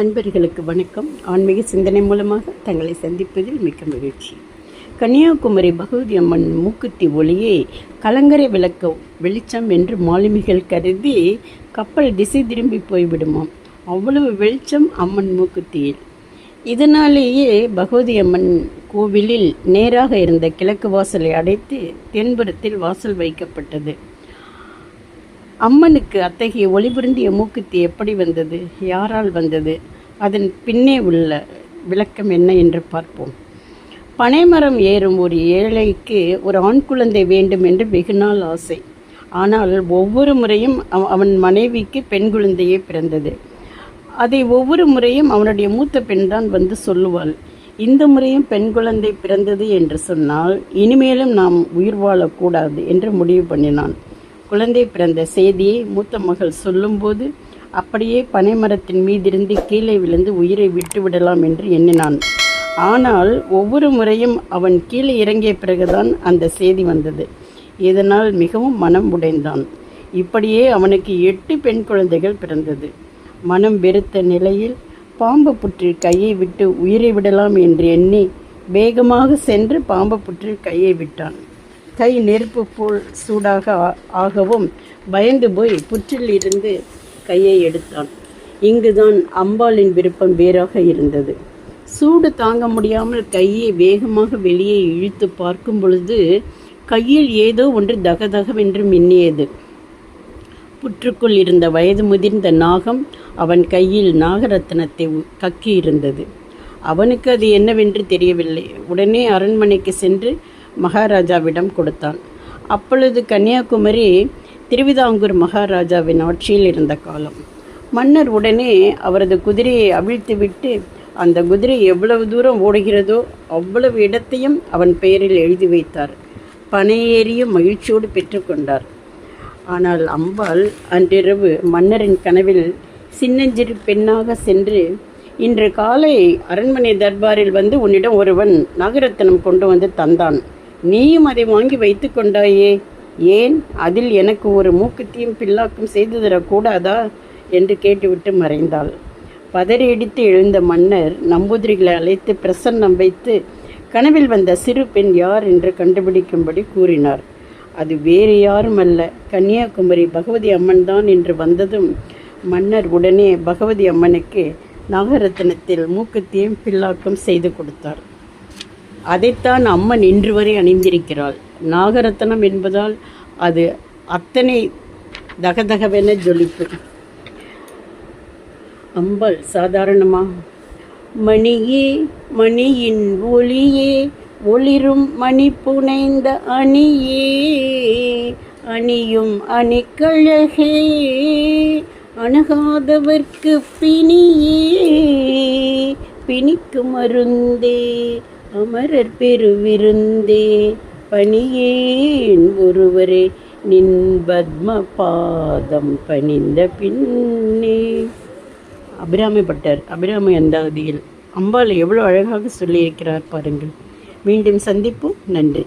அன்பர்களுக்கு வணக்கம். ஆன்மீக சிந்தனை மூலமாக தங்களை சந்திப்பதில் மிக்க மகிழ்ச்சி. கன்னியாகுமரி பகவதி அம்மன் மூக்குத்தி ஒளியை கலங்கரை விளக்க வெளிச்சம் என்று மாலுமிகள் கருதி கப்பல் திசை திரும்பி போய்விடுமாம். அவ்வளவு வெளிச்சம் அம்மன் மூக்குத்தியில். இதனாலேயே பகவதி அம்மன் கோவிலில் நேராக இருந்த கிழக்கு வாசலை அடைத்து தென்புறத்தில் வாசல் வைக்கப்பட்டது. அம்மனுக்கு அத்தகைய ஒளிபுருந்திய மூக்குத்தி எப்படி வந்தது? யாரால் வந்தது? அதன் பின்னே உள்ள விளக்கம் என்ன என்று பார்ப்போம். பனைமரம் ஏறும் ஒரு ஏழைக்கு ஒரு ஆண் குழந்தை வேண்டும் என்று வெகுநாள் ஆசை. ஆனால் ஒவ்வொரு முறையும் அவ- அவன் மனைவிக்கு பெண் குழந்தையே பிறந்தது. அதை ஒவ்வொரு முறையும் அவனுடைய மூத்த பெண்தான் வந்து சொல்லுவாள். இந்த முறையும் பெண் குழந்தை பிறந்தது என்று சொன்னால் இனிமேலும் நாம் உயிர் வாழக்கூடாது என்று முடிவு பண்ணினான். குழந்தை பிறந்த செய்தியை மூத்த மகள் சொல்லும்போது அப்படியே பனைமரத்தின் மீதிருந்து கீழே விழுந்து உயிரை விட்டு விடலாம் என்று எண்ணினான். ஆனால் ஒவ்வொரு முறையும் அவன் கீழே இறங்கிய பிறகுதான் அந்த செய்தி வந்தது. இதனால் மிகவும் மனம் உடைந்தான். இப்படியே அவனுக்கு எட்டு பெண் குழந்தைகள் பிறந்தது. மனம் வெறுத்த நிலையில் பாம்பு புற்றில் கையை விட்டு உயிரை விடலாம் என்று எண்ணி வேகமாக சென்று பாம்பு புற்றில் கையை விட்டான். கை நெருப்பு போல் சூடாக ஆ- ஆகவும் பயந்து போய் புற்றில் இருந்து கையை எடுத்தான். இங்குதான் அம்பாளின் விருப்பம் வேறாக இருந்தது. சூடு தாங்க முடியாமல் கையை வேகமாக வெளியே இழுத்து பார்க்கும் பொழுது கையில் ஏதோ ஒன்று தகதகவென்று மின்னியது. புற்றுக்குள் இருந்த வயது முதிர்ந்த நாகம் அவன் கையில் நாகரத்னத்தை கக்கியிருந்தது. அவனுக்கு அது என்னவென்று தெரியவில்லை. உடனே அரண்மனைக்கு சென்று மகாராஜாவிடம் கொடுத்தான். அப்பொழுது கன்னியாகுமரி திருவிதாங்கூர் மகாராஜாவின் ஆட்சியில் இருந்த காலம். மன்னர் உடனே அவரது குதிரையை அவிழ்த்துவிட்டு அந்த குதிரை எவ்வளவு தூரம் ஓடுகிறதோ அவ்வளவு இடத்தையும் அவன் பெயரில் எழுதி வைத்தார். பனையேறியும் மகிழ்ச்சியோடு பெற்றுக்கொண்டார் ஆனால் அம்பாள் அன்றிரவு மன்னரின் கனவில் சின்னஞ்சிறு பெண்ணாக சென்று இன்று காலை அரண்மனை தர்பாரில் வந்து உன்னிடம் ஒருவன் நாகரத்னம் கொண்டு வந்து தந்தான். நீயும் அதை வாங்கி வைத்து கொண்டாயே. ஏன்? அதில் எனக்கு ஒரு மூக்குத்தியும் பில்லாக்கும் செய்து தரக்கூடாதா? என்று கேட்டுவிட்டு மறைந்தாள். பதறியடித்து எழுந்த மன்னர் நம்பூதிரிகளை அழைத்து பிரசன்னம் வைத்து கனவில் வந்த சிறு பெண் யார்? என்று கண்டுபிடிக்கும்படி கூறினார். அது வேறு யாரும் அல்ல கன்னியாகுமரி பகவதி அம்மன் தான் என்று வந்ததும் மன்னர் உடனே பகவதி அம்மனுக்கு நாகரத்னத்தில் மூக்குத்தியும் பில்லாக்கும் செய்து கொடுத்தார். அதைத்தான் அம்மன் இன்று வரை அணிந்திருக்கிறாள். நாகரத்னம் என்பதால் அது அத்தனை தகதகவென ஜொலிப்பு. அம்பல் சாதாரணமா? மணியே மணியின் ஒளியே ஒளிரும் மணி புனைந்த அணியே அணியும் அணிக்கழகே அணுகாதவர்க்கு பிணியே பிணிக்கு மருந்தே அமரர் பெருவிருந்தே பணியேன் ஒருவரே நின் பத்ம பாதம் பணிந்த பின்னே. அபிராமிப்பட்டர். அபிராமி அந்தாதியில். அம்பாள் எவ்வளோ அழகாக சொல்லியிருக்கிறார் பாருங்கள். மீண்டும் சந்திப்போம். நன்றி.